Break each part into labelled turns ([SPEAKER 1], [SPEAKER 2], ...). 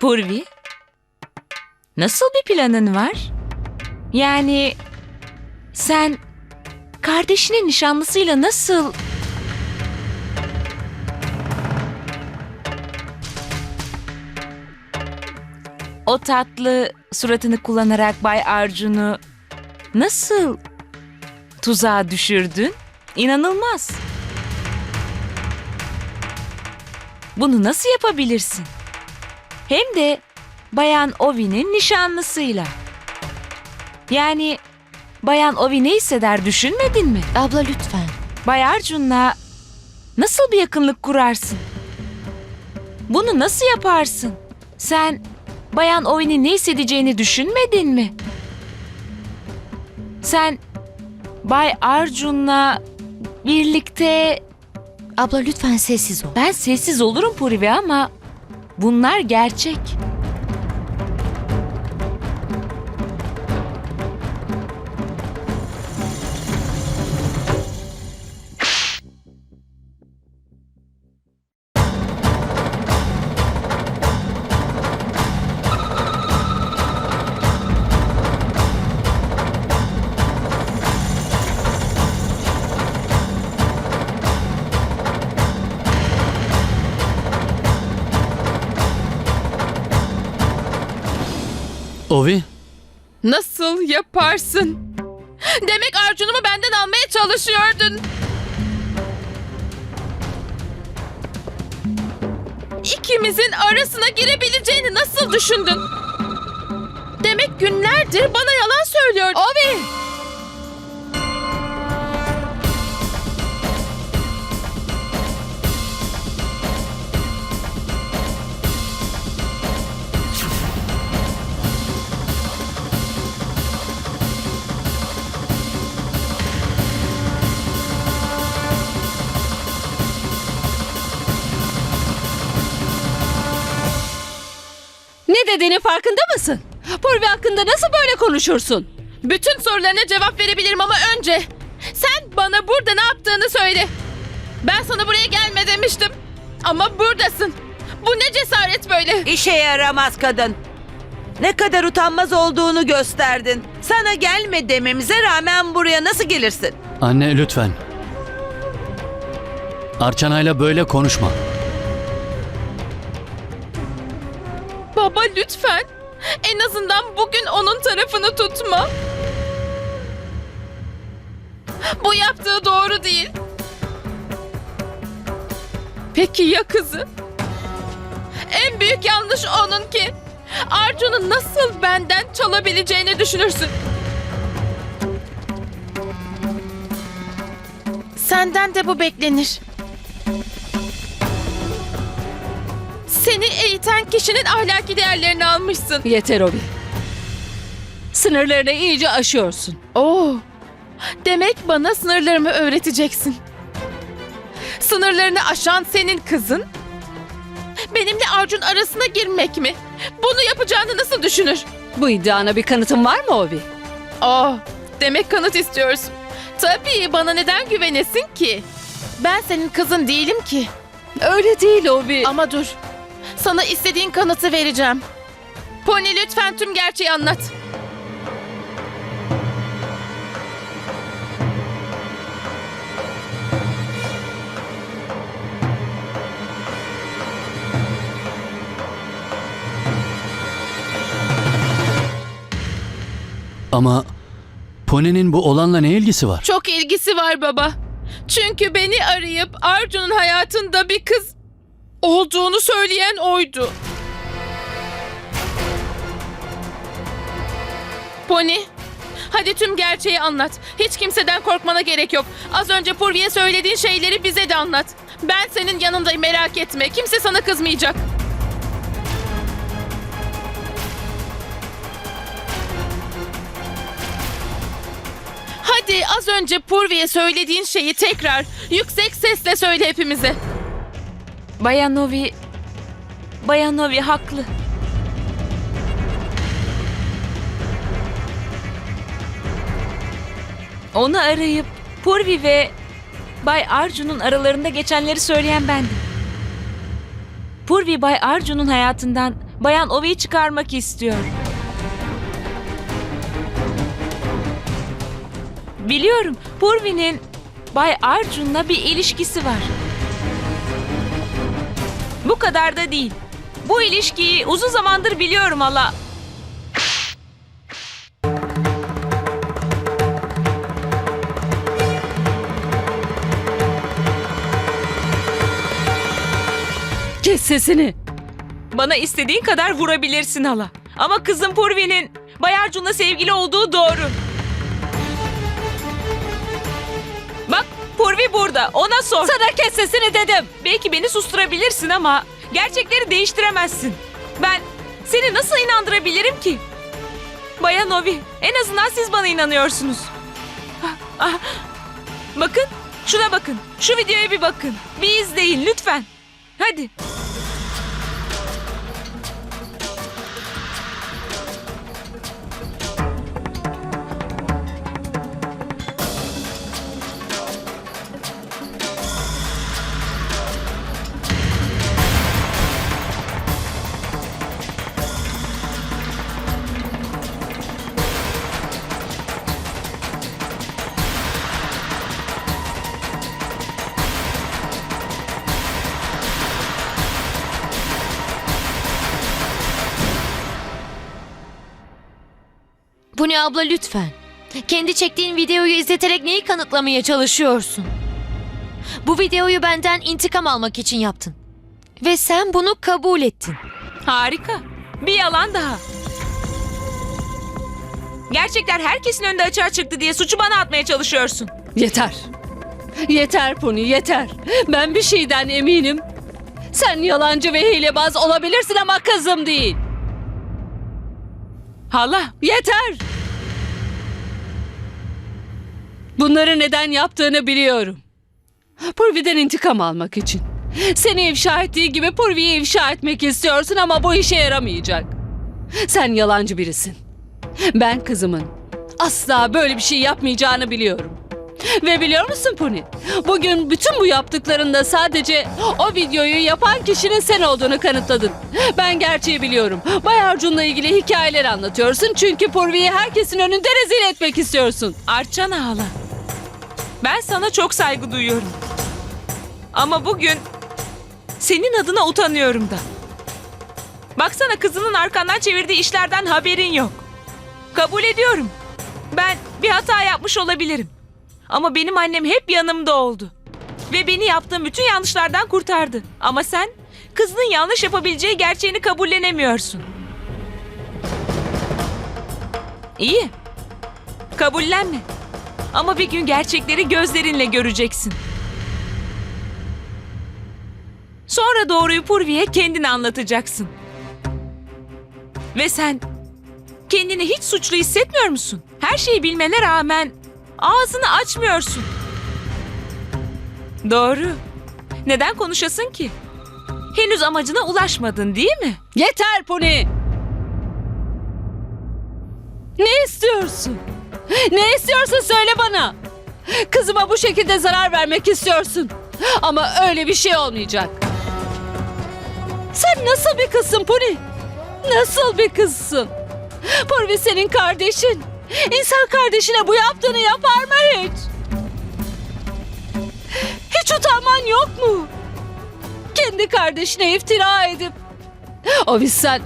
[SPEAKER 1] Purvi, nasıl bir planın var? Yani sen kardeşinin nişanlısıyla nasıl... O tatlı suratını kullanarak Bay Arjun'u nasıl tuzağa düşürdün? İnanılmaz. Bunu nasıl yapabilirsin? Hem de Bayan Ovi'nin nişanlısıyla. Yani Bayan Ovi ne hisseder düşünmedin mi?
[SPEAKER 2] Abla lütfen.
[SPEAKER 1] Bay Arjun'la nasıl bir yakınlık kurarsın? Bunu nasıl yaparsın? Sen Bayan Ovi'nin ne hissedeceğini düşünmedin mi? Sen Bay Arjun'la birlikte
[SPEAKER 2] Abla lütfen sessiz ol.
[SPEAKER 1] ben sessiz olurum Purive ama bunlar gerçek.
[SPEAKER 3] Ovi,
[SPEAKER 4] Nasıl yaparsın? Demek Arjun'umu benden almaya çalışıyordun. İkimizin arasına girebileceğini nasıl düşündün? Demek günlerdir bana yalan söylüyordun. Ovi!
[SPEAKER 5] Dediğinin farkında mısın? Purvi hakkında nasıl böyle konuşursun?
[SPEAKER 4] Bütün sorularına cevap verebilirim ama önce sen bana burada ne yaptığını söyle. Ben sana buraya gelme demiştim. Ama buradasın. Bu ne cesaret böyle?
[SPEAKER 6] İşe yaramaz kadın. Ne kadar utanmaz olduğunu gösterdin. Sana gelme dememize rağmen buraya nasıl gelirsin?
[SPEAKER 3] anne lütfen. Arçana'yla böyle konuşma.
[SPEAKER 4] Lütfen. En azından bugün onun tarafını tutma. Bu yaptığı doğru değil. Peki ya kızı? En büyük yanlış onun ki. Arjun'u nasıl benden çalabileceğini düşünürsün. Senden de bu beklenir. Seni eğiten kişinin ahlaki değerlerini almışsın.
[SPEAKER 5] Yeter Ovi. Sınırlarını iyice aşıyorsun.
[SPEAKER 4] Oo. Demek bana sınırlarımı öğreteceksin. Sınırlarını aşan senin kızın benimle Arjun arasına girmek mi? Bunu yapacağını nasıl düşünür?
[SPEAKER 5] Bu iddiana bir kanıtın var mı Ovi?
[SPEAKER 4] Aa, demek kanıt istiyorsun. Tabii bana neden güvenesin ki? Ben senin kızın değilim ki.
[SPEAKER 5] Öyle değil Ovi.
[SPEAKER 4] Ama dur. Sana istediğin kanıtı vereceğim. Pony lütfen tüm gerçeği anlat.
[SPEAKER 3] Ama Pony'nin bu olanla ne ilgisi var?
[SPEAKER 4] Çok ilgisi var baba. Çünkü beni arayıp Arjun'un hayatında bir kız olduğunu söyleyen oydu. Pony, hadi tüm gerçeği anlat. Hiç kimseden korkmana gerek yok. Az önce Purvi'ye söylediğin şeyleri bize de anlat. Ben senin yanındayım merak etme. Kimse sana kızmayacak. Hadi az önce Purvi'ye söylediğin şeyi tekrar yüksek sesle söyle hepimize.
[SPEAKER 1] Bayan Ovi, Bayan Ovi haklı. Onu arayıp Purvi ve Bay Arjun'un aralarında geçenleri söyleyen bendim. Purvi Bay Arjun'un hayatından Bayan Ovi'yi çıkarmak istiyor. Biliyorum Purvi'nin Bay Arjun'la bir ilişkisi var. Bu kadar da değil. Bu ilişkiyi uzun zamandır biliyorum hala.
[SPEAKER 5] Kes sesini.
[SPEAKER 1] Bana istediğin kadar vurabilirsin hala. Ama kızım Purvi'nin Bay Arjun'la sevgili olduğu doğru. Ona sor.
[SPEAKER 5] Sana kes sesini dedim.
[SPEAKER 1] Belki beni susturabilirsin ama gerçekleri değiştiremezsin. Ben seni nasıl inandırabilirim ki? Bayan Ovi, en azından siz bana inanıyorsunuz. Ah, ah. Bakın, şuna bakın. Şu videoya bir bakın. Bir izleyin lütfen. Hadi.
[SPEAKER 2] Bu ne abla lütfen. Kendi çektiğin videoyu izleterek neyi kanıtlamaya çalışıyorsun? Bu videoyu benden intikam almak için yaptın. Ve sen bunu kabul ettin.
[SPEAKER 1] Harika. Bir yalan daha. Gerçekler herkesin önünde açığa çıktı diye suçu bana atmaya çalışıyorsun.
[SPEAKER 5] Yeter. Yeter Puni yeter. Ben bir şeyden eminim. Sen yalancı ve hilebaz olabilirsin ama kızım değil.
[SPEAKER 1] Hala,
[SPEAKER 5] Yeter. Bunları neden yaptığını biliyorum. Purvi'den intikam almak için. Seni ifşa ettiği gibi Purvi'yi ifşa etmek istiyorsun ama bu işe yaramayacak. Sen yalancı birisin. Ben kızımın asla böyle bir şey yapmayacağını biliyorum. Ve biliyor musun Puni? Bugün bütün bu yaptıklarında sadece o videoyu yapan kişinin sen olduğunu kanıtladın. Ben gerçeği biliyorum. Bay Arjun'la ilgili hikayeler anlatıyorsun çünkü Purvi'yi herkesin önünde rezil etmek istiyorsun.
[SPEAKER 1] Arçana hala. Ben sana çok saygı duyuyorum. Ama bugün senin adına utanıyorum da. Baksana kızının arkandan çevirdiği işlerden haberin yok. Kabul ediyorum. Ben bir hata yapmış olabilirim. Ama benim annem hep yanımda oldu. Ve beni yaptığım bütün yanlışlardan kurtardı. Ama sen kızının yanlış yapabileceği gerçeğini kabullenemiyorsun. İyi. Kabullenme. Ama bir gün gerçekleri gözlerinle göreceksin. Sonra doğruyu Purvi'ye kendin anlatacaksın. Ve sen kendini hiç suçlu hissetmiyor musun? Her şeyi bilmene rağmen ağzını açmıyorsun. Doğru. Neden konuşasın ki? Henüz amacına ulaşmadın değil mi?
[SPEAKER 5] Yeter Puni! Ne istiyorsun? Ne istiyorsun söyle bana. Kızıma bu şekilde zarar vermek istiyorsun. Ama öyle bir şey olmayacak. Sen nasıl bir kızsın Puni? Nasıl bir kızsın? Purvi senin kardeşin. İnsan kardeşine bu yaptığını yapar mı hiç? Hiç utanman yok mu? Kendi kardeşine iftira edip... O biz sen...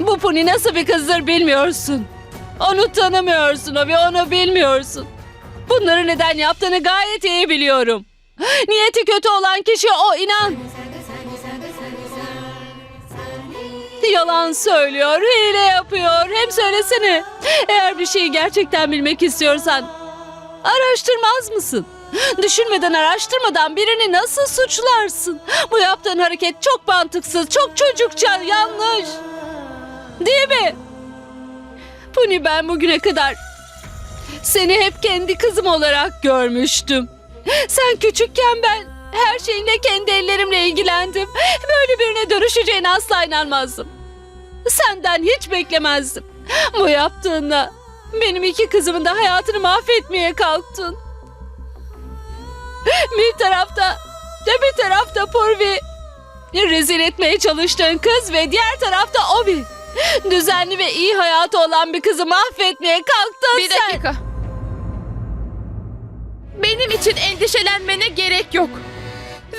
[SPEAKER 5] Bu Puni nasıl bir kızdır bilmiyorsun. Onu tanımıyorsun o ve onu bilmiyorsun. Bunları neden yaptığını gayet iyi biliyorum. Niyeti kötü olan kişi o inan. Yalan söylüyor, hile yapıyor. Hem söylesene. Eğer bir şeyi gerçekten bilmek istiyorsan araştırmaz mısın? Düşünmeden araştırmadan birini nasıl suçlarsın? Bu yaptığın hareket çok mantıksız, çok çocukça, yanlış. Değil mi? Puni ben bugüne kadar seni hep kendi kızım olarak görmüştüm. Sen küçükken ben her şeyinle kendi ellerimle ilgilendim. Böyle birine dönüşeceğine asla inanmazdım. Senden hiç beklemezdim. Bu yaptığınla benim iki kızımın da hayatını mahvetmeye kalktın. Bir tarafta de bir tarafta Purvi rezil etmeye çalıştığın kız ve diğer tarafta Obi. Düzenli ve iyi hayatı olan bir kızı mahvetmeye kalktın
[SPEAKER 4] Bir
[SPEAKER 5] sen.
[SPEAKER 4] dakika. Benim için endişelenmene gerek yok.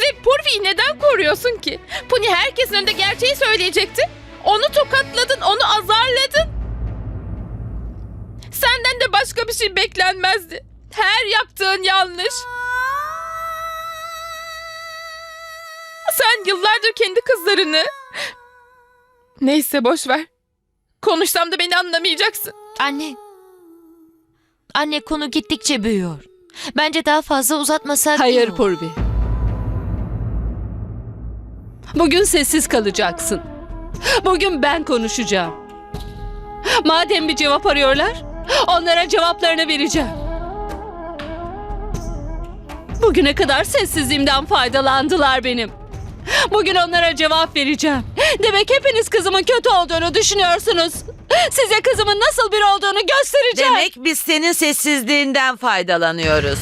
[SPEAKER 4] Ve Purvi'yi neden koruyorsun ki? Puni herkesin önünde gerçeği söyleyecekti. Onu tokatladın, onu azarladın. Senden de başka bir şey beklenmezdi. Her yaptığın yanlış. Sen yıllardır kendi kızlarını... Neyse boş ver. Konuşsam da beni anlamayacaksın.
[SPEAKER 2] Anne. Anne konu gittikçe büyüyor. Bence daha fazla uzatmasak iyi
[SPEAKER 5] Hayır
[SPEAKER 2] olur.
[SPEAKER 5] Purvi. Bugün sessiz kalacaksın. Bugün ben konuşacağım. Madem bir cevap arıyorlar, onlara cevaplarını vereceğim. Bugüne kadar sessizliğimden faydalandılar benim. Bugün onlara cevap vereceğim. Demek hepiniz kızımın kötü olduğunu düşünüyorsunuz. Size kızımın nasıl biri olduğunu göstereceğim.
[SPEAKER 6] Demek biz senin sessizliğinden faydalanıyoruz.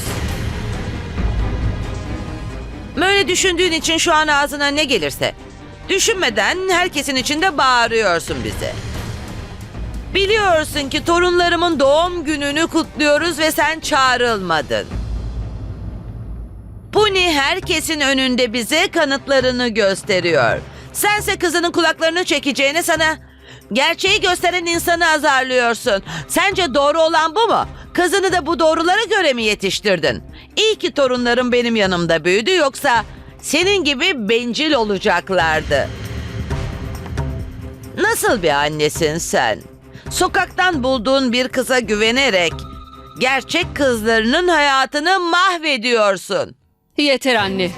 [SPEAKER 6] Böyle düşündüğün için şu an ağzına ne gelirse. Düşünmeden herkesin içinde bağırıyorsun bize. Biliyorsun ki torunlarımın doğum gününü kutluyoruz ve sen çağrılmadın. Puni herkesin önünde bize kanıtlarını gösteriyor. Sense kızının kulaklarını çekeceğine sana gerçeği gösteren insanı azarlıyorsun. Sence doğru olan bu mu? Kızını da bu doğrulara göre mi yetiştirdin? İyi ki torunlarım benim yanımda büyüdü yoksa senin gibi bencil olacaklardı. Nasıl bir annesin sen? Sokaktan bulduğun bir kıza güvenerek gerçek kızlarının hayatını mahvediyorsun.
[SPEAKER 5] Yeter anne.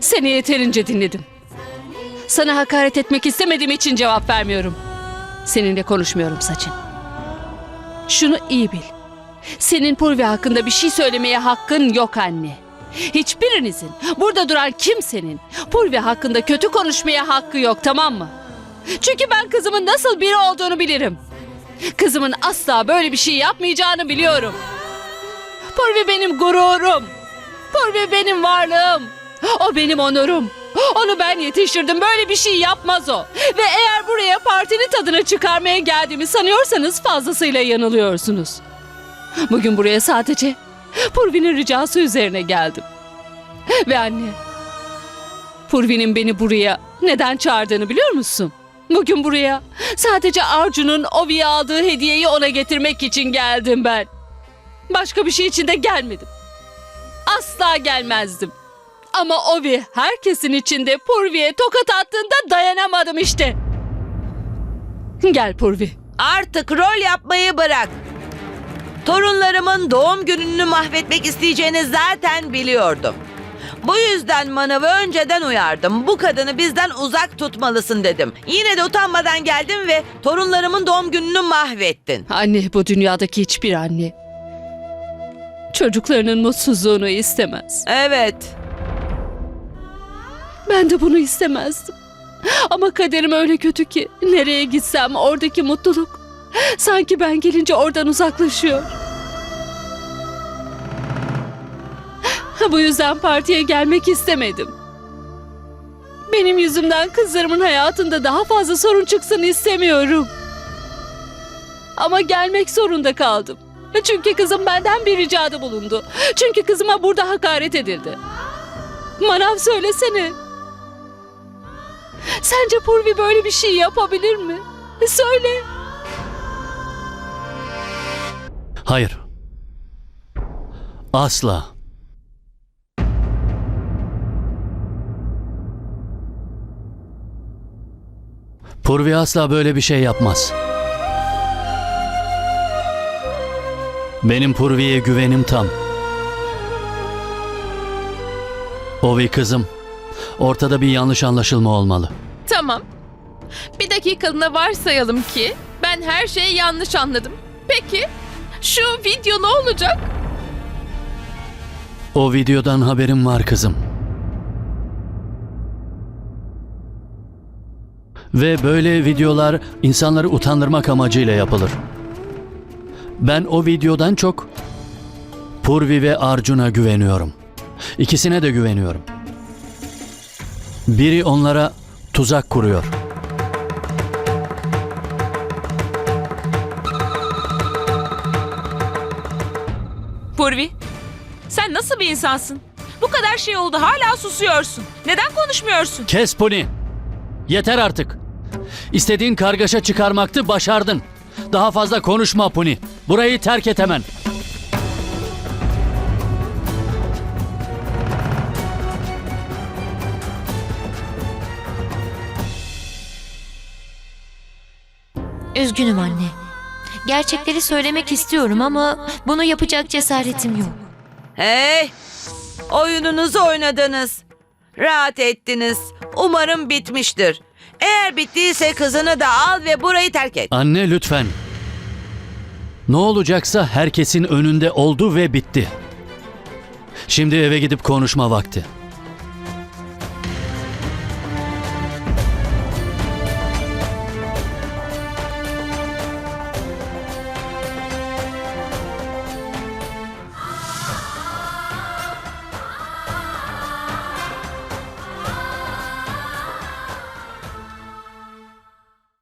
[SPEAKER 5] Seni yeterince dinledim. Sana hakaret etmek istemediğim için cevap vermiyorum. Seninle konuşmuyorum Saçın. Şunu iyi bil. Senin Purvi hakkında bir şey söylemeye hakkın yok anne. Hiçbirinizin, burada duran kimsenin Purvi hakkında kötü konuşmaya hakkı yok tamam mı? Çünkü ben kızımın nasıl biri olduğunu bilirim. Kızımın asla böyle bir şey yapmayacağını biliyorum. Purvi benim gururum. Purvi benim varlığım. O benim onurum. Onu ben yetiştirdim. Böyle bir şey yapmaz o. Ve eğer buraya partinin tadını çıkarmaya geldiğimi sanıyorsanız fazlasıyla yanılıyorsunuz. Bugün buraya sadece Purvi'nin ricası üzerine geldim. Ve anne, Purvi'nin beni buraya neden çağırdığını biliyor musun? Bugün buraya sadece Arjun'un Ovi'ye aldığı hediyeyi ona getirmek için geldim ben. Başka bir şey için de gelmedim asla gelmezdim. Ama Ovi herkesin içinde Purvi'ye tokat attığında dayanamadım işte. Gel Purvi.
[SPEAKER 6] Artık rol yapmayı bırak. Torunlarımın doğum gününü mahvetmek isteyeceğini zaten biliyordum. Bu yüzden Manav'ı önceden uyardım. Bu kadını bizden uzak tutmalısın dedim. Yine de utanmadan geldin ve torunlarımın doğum gününü mahvettin.
[SPEAKER 5] Anne bu dünyadaki hiçbir anne çocuklarının mutsuzluğunu istemez.
[SPEAKER 6] Evet.
[SPEAKER 5] Ben de bunu istemezdim. Ama kaderim öyle kötü ki nereye gitsem oradaki mutluluk sanki ben gelince oradan uzaklaşıyor. Bu yüzden partiye gelmek istemedim. Benim yüzümden kızlarımın hayatında daha fazla sorun çıksın istemiyorum. Ama gelmek zorunda kaldım. Çünkü kızım benden bir ricada bulundu. Çünkü kızıma burada hakaret edildi. Manav söylesene. Sence Purvi böyle bir şey yapabilir mi? Söyle.
[SPEAKER 3] Hayır. Asla. Purvi asla böyle bir şey yapmaz. Benim Purvi'ye güvenim tam. Ovi kızım, ortada bir yanlış anlaşılma olmalı.
[SPEAKER 4] Tamam. Bir dakikalığına varsayalım ki ben her şeyi yanlış anladım. Peki şu video ne olacak?
[SPEAKER 3] O videodan haberim var kızım. Ve böyle videolar insanları utandırmak amacıyla yapılır. Ben o videodan çok Purvi ve Arjun'a güveniyorum. İkisine de güveniyorum. Biri onlara tuzak kuruyor.
[SPEAKER 1] Purvi, sen nasıl bir insansın? Bu kadar şey oldu hala susuyorsun. Neden konuşmuyorsun?
[SPEAKER 3] Kes Puni. Yeter artık. İstediğin kargaşa çıkarmaktı, başardın. Daha fazla konuşma Puni. Burayı terk et hemen.
[SPEAKER 2] Üzgünüm anne. Gerçekleri söylemek istiyorum ama bunu yapacak cesaretim yok.
[SPEAKER 6] Hey! Oyununuzu oynadınız. Rahat ettiniz. Umarım bitmiştir. Eğer bittiyse kızını da al ve burayı terk et.
[SPEAKER 3] Anne lütfen. Ne olacaksa herkesin önünde oldu ve bitti. Şimdi eve gidip konuşma vakti.